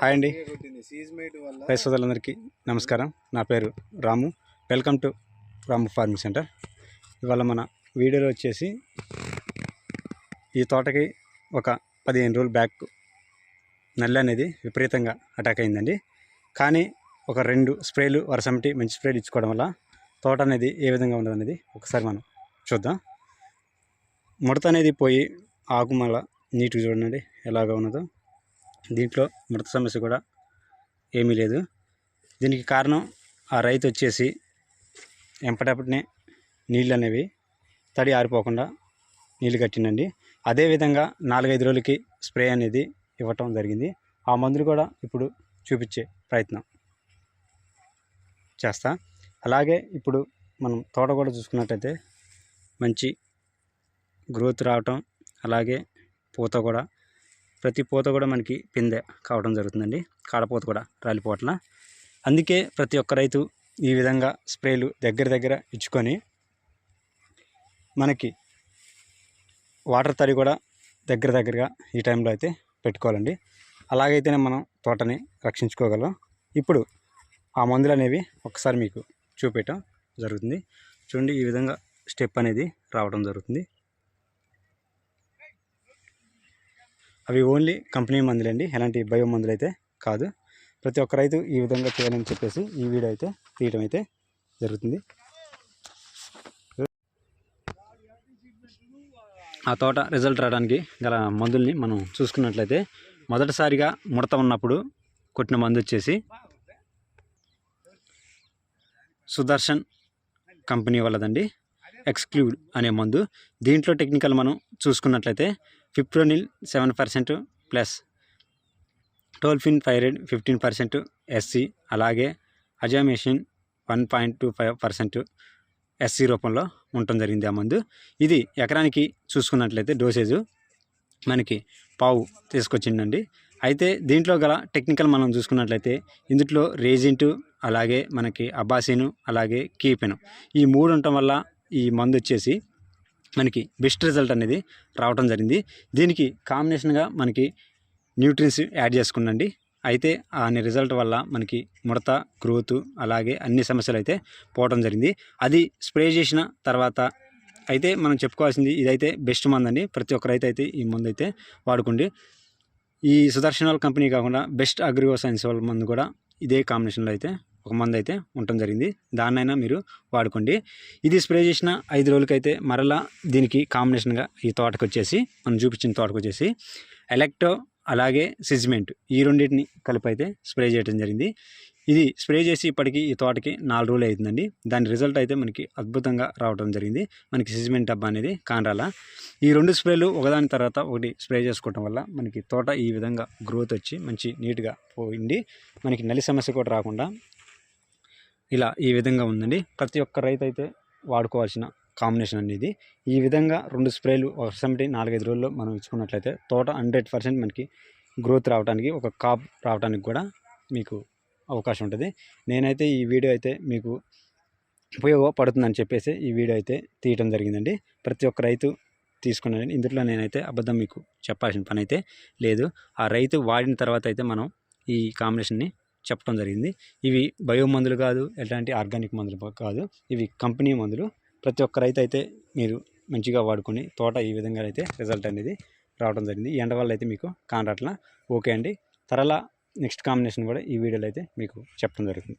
Hi అండి. Rice సోదరులందరికీ నమస్కారం. నా పేరు Ramu. Welcome to Ramu farming centre ఇవాళ మన వీడియోలో వచ్చేసి ఈ తోటకి ఒక పదిహేను రోజుల బ్యాక్ నల్లి అనేది విపరీతంగా అటాక్ అయిందండి. కానీ ఒక రెండు స్ప్రేలు వరసమిటి మంచి స్ప్రేలు ఇచ్చుకోవడం వల్ల తోట అనేది ఏ విధంగా ఉండదు అనేది ఒకసారి మనం చూద్దాం. ముడత అనేది పోయి ఆకు మళ్ళా నీట్గా చూడండి ఎలాగ ఉన్నదో. దీంట్లో మృత సమస్య కూడా ఏమీ లేదు. దీనికి కారణం ఆ రైతు వచ్చేసి ఎంపటప్పటినే నీళ్ళు అనేవి తడి ఆరిపోకుండా నీళ్ళు కట్టినండి అదేవిధంగా నాలుగైదు రోజులకి స్ప్రే అనేది ఇవ్వటం జరిగింది. ఆ మందులు కూడా ఇప్పుడు చూపించే ప్రయత్నం చేస్తా. అలాగే ఇప్పుడు మనం తోట కూడా చూసుకున్నట్టయితే మంచి గ్రోత్ రావటం అలాగే పూత కూడా ప్రతి పూత కూడా మనకి పిందె కావడం జరుగుతుందండి. కాడపూత కూడా రాలిపోవట్ల. అందుకే ప్రతి ఒక్క రైతు ఈ విధంగా స్ప్రేలు దగ్గర దగ్గర ఇచ్చుకొని మనకి వాటర్ తడి కూడా దగ్గర దగ్గరగా ఈ టైంలో అయితే పెట్టుకోవాలండి. అలాగైతేనే మనం తోటని రక్షించుకోగలం. ఇప్పుడు ఆ మందులు అనేవి ఒకసారి మీకు చూపించడం జరుగుతుంది. చూడండి ఈ విధంగా స్టెప్ అనేది రావడం జరుగుతుంది. అవి ఓన్లీ కంపెనీ మందులండి. ఎలాంటి బయో మందులు అయితే కాదు. ప్రతి ఒక్క రైతు ఈ విధంగా చేయాలని చెప్పేసి ఈ వీడియో అయితే తీయడం అయితే జరుగుతుంది. ఆ తోట రిజల్ట్ రావడానికి గల మందుల్ని మనం చూసుకున్నట్లయితే మొదటిసారిగా ముడత ఉన్నప్పుడు కొట్టిన మందు వచ్చేసి సుదర్శన్ కంపెనీ వాళ్ళదండి. ఎక్స్క్లూడ్ అనే మందు. దీంట్లో టెక్నికల్ మనం చూసుకున్నట్లయితే fipronil seven percent plus tolfenpyrad fifteen percent SC అలాగే అజామేషన్ one point two five percent SC రూపంలో ఉండటం జరిగింది ఆ మందు. ఇది ఎకరానికి చూసుకున్నట్లయితే డోసేజు మనకి పావు తీసుకొచ్చిందండి. అయితే దీంట్లో గల టెక్నికల్ మనం చూసుకున్నట్లయితే ఇందులో రేజింటు అలాగే మనకి అబ్బాసీను అలాగే కీపెను ఈ మూడు ఉండటం వల్ల ఈ మందు వచ్చేసి మనకి బెస్ట్ రిజల్ట్ అనేది రావడం జరిగింది. దీనికి కాంబినేషన్గా మనకి న్యూట్రిన్స్ యాడ్ చేసుకుండండి అయితే ఆ రిజల్ట్ వల్ల మనకి ముడత గ్రోత్ అలాగే అన్ని సమస్యలు అయితే పోవడం జరిగింది. అది స్ప్రే చేసిన తర్వాత అయితే మనం చెప్పుకోవాల్సింది ఇదైతే బెస్ట్ మందు అండి ప్రతి ఒక్కరైతే అయితే ఈ మందు అయితే వాడుకోండి. ఈ సుదర్శనాల కంపెనీ కాకుండా బెస్ట్ అగ్రిగో సైన్స్ వాళ్ళ మందు కూడా ఇదే కాంబినేషన్లో అయితే ఒక మందు అయితే ఉండటం జరిగింది. దాన్నైనా మీరు వాడుకోండి. ఇది స్ప్రే చేసిన ఐదు రోజులకైతే మరలా దీనికి కాంబినేషన్గా ఈ తోటకు వచ్చేసి మనం చూపించిన తోటకు వచ్చేసి ఎలక్ట్రో అలాగే సిజ్మెంట్ ఈ రెండింటిని కలిపి అయితే స్ప్రే చేయడం జరిగింది. ఇది స్ప్రే చేసి ఇప్పటికీ ఈ తోటకి నాలుగు రోజులు అవుతుందండి దాని రిజల్ట్ అయితే మనకి అద్భుతంగా రావడం జరిగింది. మనకి సిజ్మెంట్ డబ్బా అనేది కానరాల ఈ రెండు స్ప్రేలు ఒకదాని తర్వాత ఒకటి స్ప్రే చేసుకోవటం వల్ల మనకి తోట ఈ విధంగా గ్రోత్ వచ్చి మంచి నీట్గా పోయింది. మనకి నలి సమస్య కూడా రాకుండా ఇలా ఈ విధంగా ఉందండి. ప్రతి ఒక్క రైతు అయితే వాడుకోవాల్సిన కాంబినేషన్ అనేది. ఈ విధంగా రెండు స్ప్రేలు వర్షంటి నాలుగైదు రోజుల్లో మనం ఇచ్చుకున్నట్లయితే తోట హండ్రెడ్ పర్సెంట్ మనకి గ్రోత్ రావడానికి ఒక కాప్ రావడానికి కూడా మీకు అవకాశం ఉంటుంది. నేనైతే ఈ వీడియో అయితే మీకు ఉపయోగపడుతుందని చెప్పేసి ఈ వీడియో అయితే తీయటం జరిగిందండి. ప్రతి ఒక్క రైతు తీసుకున్నాను ఇందులో నేనైతే అబద్ధం మీకు చెప్పాల్సిన పని అయితే లేదు. ఆ రైతు వాడిన తర్వాత అయితే మనం ఈ కాంబినేషన్ని చెప్పడం జరిగింది. ఇవి బయో మందులు కాదు ఎలాంటి ఆర్గానిక్ మందులు కాదు. ఇవి కంపెనీ మందులు. ప్రతి ఒక్క రైతు అయితే మీరు మంచిగా వాడుకొని తోట ఈ విధంగా అయితే రిజల్ట్ అనేది రావడం జరిగింది. ఎండ వల్ల అయితే మీకు కాంట్రాక్ట్లా ఓకే అండి. తరలా నెక్స్ట్ కాంబినేషన్ కూడా ఈ వీడియోలో అయితే మీకు చెప్పడం జరుగుతుంది.